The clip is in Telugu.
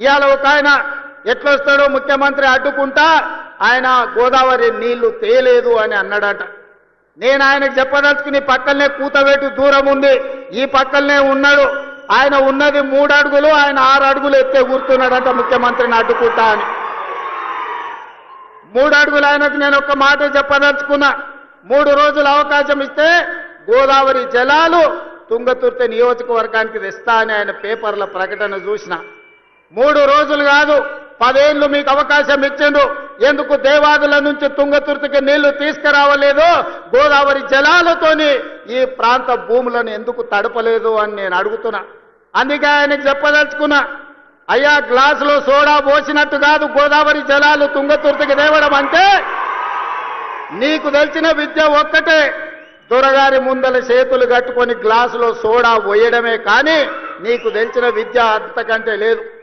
ఇవాళ ఒక ఆయన ఎట్లొస్తాడో ముఖ్యమంత్రి అడ్డుకుంటా ఆయన గోదావరి నీళ్ళు తేలేదు అని అన్నాడట. నేను ఆయనకు చెప్పదలుచుకుని పక్కనే కూతబెట్టి దూరం ఉంది. ఈ పక్కనే ఉన్నాడు. ఆయన ఉన్నది మూడు అడుగులు ఆయన ఆరు అడుగులు ఎత్తే కూర్చున్నాడట ముఖ్యమంత్రిని అడ్డుకుంటా అని. మూడు అడుగులు ఆయనకు నేను ఒక మాట చెప్పదలుచుకున్నా. మూడు రోజులు అవకాశం ఇస్తే గోదావరి జలాలు తుంగతుర్తి నియోజకవర్గానికి తెస్తా అని ఆయన పేపర్ల ప్రకటన చూసిన. మూడు రోజులు కాదు పదేళ్ళు మీకు అవకాశం ఇచ్చిండు ఎందుకు దేవాదుల నుంచి తుంగతుర్తికి నీళ్ళు తీసుకురావలేదు గోదావరి జలాలతోని ఈ ప్రాంత భూములను ఎందుకు తడపలేదు అని నేను అడుగుతున్నా. అందుకే ఆయనకు చెప్పదలుచుకున్నా అయ్యా గ్లాసులో సోడా పోసినట్టు కాదు గోదావరి జలాలు తుంగతుర్తికి తేవడం అంటే నీకు తెలిసిన విద్య ఒక్కటే. దొరగారి ముందల చేతులు కట్టుకొని గ్లాసులో సోడా పోయడమే కానీ నీకు తెలిసిన విద్య అంతకంటే లేదు.